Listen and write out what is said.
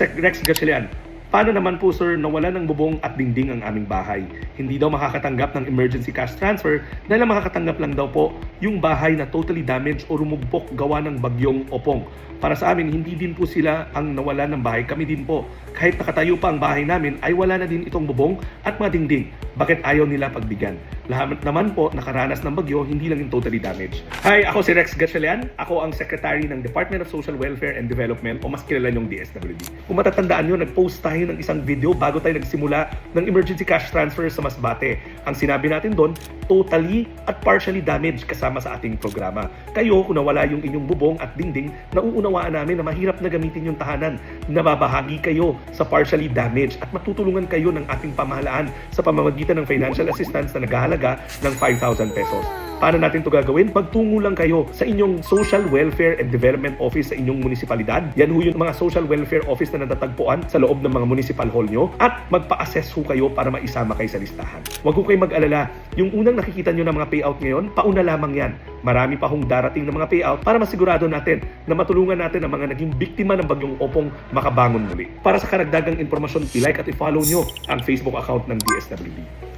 Sec Rex Gatchalian, paano naman po sir nawala ng bubong at dingding ang aming bahay? Hindi daw makakatanggap ng emergency cash transfer dahil ang makakatanggap lang daw po yung bahay na totally damaged o rumugpok gawa ng bagyong opong. Para sa amin, hindi din po sila ang nawala ng bahay. Kami din po. Kahit nakatayo pa ang bahay namin, ay wala na din itong bubong at mga dingding. Bakit ayaw nila pagbigyan? Lahat naman po nakaranas ng bagyo, hindi lang yung totally damaged. Hi, ako si Rex Gatchalian. Ako ang Secretary ng Department of Social Welfare and Development o mas kilala niyong DSWD. Kung matatandaan nyo, nag-post tayo ng isang video bago tayo nagsimula ng emergency cash transfer sa Masbate. Ang sinabi natin doon, totally at partially damaged kasama sa ating programa. Kayo, kung nawala yung inyong bubong at dingding, nauunawaan namin na mahirap na gamitin yung tahanan. Nababahagi kayo sa partially damaged at matutulungan kayo ng ating pamahalaan sa pamamagitan ng financial assistance na naghahalaga ng 5,000 pesos. Paano natin ito gagawin? Magtungo lang kayo sa inyong Social Welfare and Development Office sa inyong munisipalidad. Yan ho yung mga Social Welfare Office na natatagpuan sa loob ng mga municipal hall nyo at magpa-assess ho kayo para maisama kayo sa listahan. Huwag ho kayo mag-alala. Yung unang nakikita nyo ng mga payout ngayon, pauna lamang yan. Marami pa hong darating na mga payout para masigurado natin na matulungan natin ang mga naging biktima ng bagyong opong makabangon muli. Para sa karagdagang impormasyon, i-like at i-follow nyo ang Facebook account ng DSWD.